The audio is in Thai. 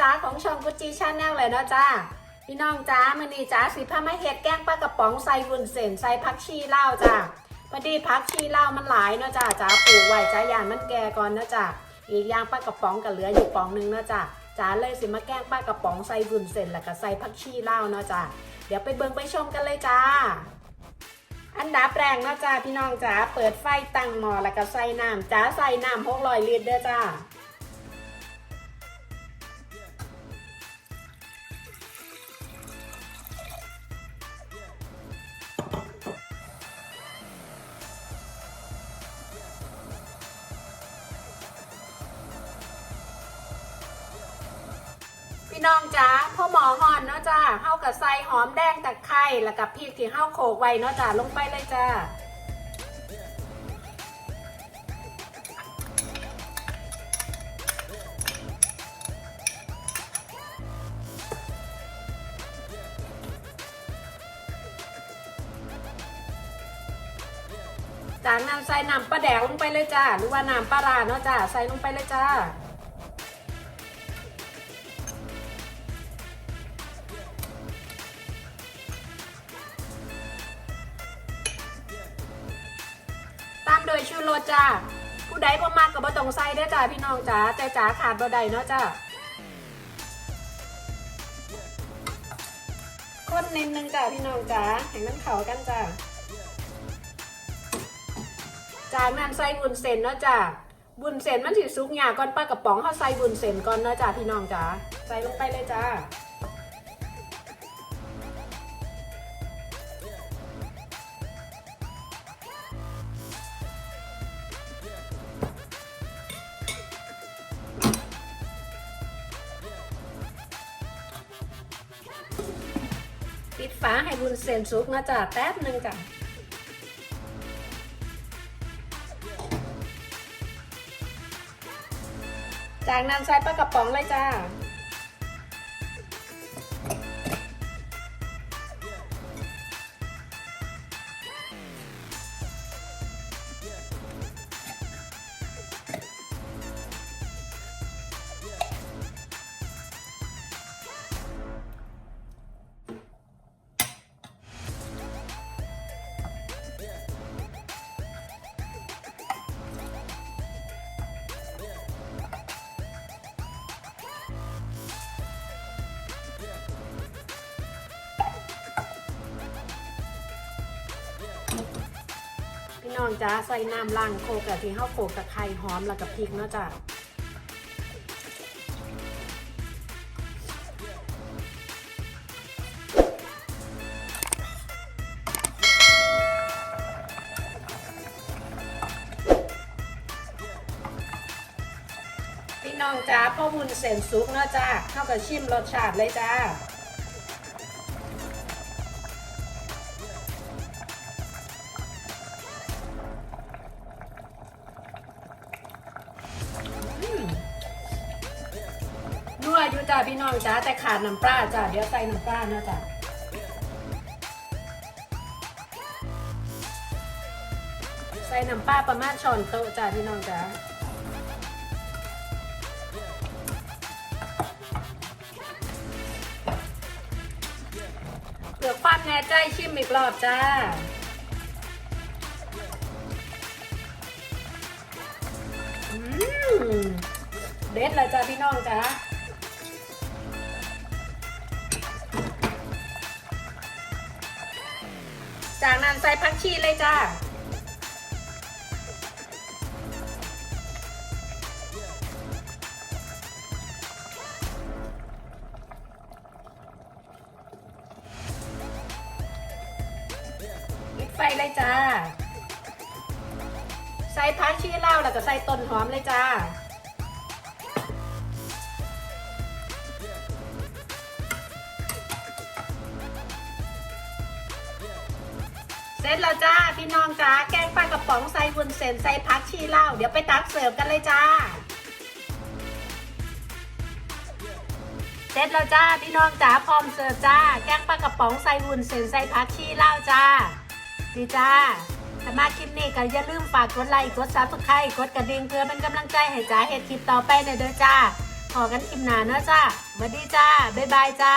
จ้าของช่องกุจีชาแนลเลยเนาะจ้าพี่น้องจ้ามันนี่จ้าสิพามาเฮ็ดแกงปลากระป๋องใส่วุ้นเส้นใส่ผักชีเลาจ้าพอดีผักชีเลามันหลายเนาะจ้าจ้าปลูกไว้จ้าย่านมันแก่ก่อนเนาะจ้าอีกอย่างปลากระป๋องก็เหลืออยู่ป๋องหนึงเนาะจ้าจ้าเลยสิมาแกงปลากระป๋องใส่วุ้นเส้นแล้วก็ใส่ผักชีเลาเนาะจ้าเดี๋ยวไปเบิ่งไปชมกันเลยจ้าอันดับแรกเนาะจ้าพี่น้องจ้าเปิดไฟตั้งหม้อแล้วก็ใส่น้ำจ้าใส่น้ำ600ลิตรเด้อจ้า พี่น้องจ้าพ่อหมอหอนเนาะจ้าเฮากับใสหอมแดงตะไคร้แล้วกับพริกที่เฮาโขกไว้เนาะจ้าลงไปเลยจ้าจากนั้นใส่น้ำปลาแดกลงไปเลยจ้า หรือว่าน้ำปลาราเนาะจ้า ใส่ลงไปเลยจ้า ตาโดยชูโรจ้าผู้ใดบ่มากกับ่ต้องใส่เด้จ้าพี่น้องจ้าแต่จ๋าขาดบ่ได้เนาะจ้าคนนิดนึงจ้าพี่น้องจ้าให้มันเขากันจ้าจากนั้นใส่บุญเส้นเนาะจ้าบุญเส้นมันสิสุกหยาก่อนปลากระป๋องเฮาใส่บุญเส้นก่อนเนาะจ้าพี่น้องจ้าใส่ลงไปเลยจ้า ป้าให้บุญเซนซุกนะจ้ะแป๊บหนึ่งจ้ะจากนั้นใส่ปลากระป๋องเลยจ้า น้องจ้าใส่น้ำล้างโคกกับที่ข้าวโคกตะไคร้หอมแล้วกับพริกเนาะจ้ะพี่น้องจ้าพ่อบุญเส้นซุกเนาะจ้าเข้ากับชิมรสชาติเลยจ้า จ้าพี่น้องจ้าแต่ขาดน้ำปลาจ้าเดี๋ยวใส่น้ำปลานะจ้าใส่น้ำปลาประมาณช้อนโต๊ะจ้าพี่น้องจ้าเพื่อความแน่ใจชิมอีกรอบจ้าเด็ดเลยจ้าพี่น้องจ้า จากนั้นใส่ผักชีเลยจ้า ปิดไฟเลยจ้า ใส่ผักชีเลาแล้วก็ใส่ต้นหอมเลยจ้า เสร็จแล้วจ้าพี่น้องจ้าแกงปลากระป๋องใส่วุ้นเส้นใส่ผักชีเลาเดี๋ยวไปตักเสิร์ฟกันเลยจ้า เสร็จแล้วจ้าพี่น้องจ้าพร้อมเสิร์ฟจ้า แกงปลากระป๋องใส่วุ้นเส้นใส่ผักชีเลาจ้าดีจ้าถ้ามาคลิปนี้ก็อย่าลืมฝากกดไลค์กดซับสไครต์กดกระดิ่งเพื่อเป็นกำลังใจให้จ้าเฮ็ดคลิปต่อไปหน่อยเด้อจ้าพอกันคลิปหน้าเนอะจ้าสวัสดีจ้าบ๊ายบายจ้า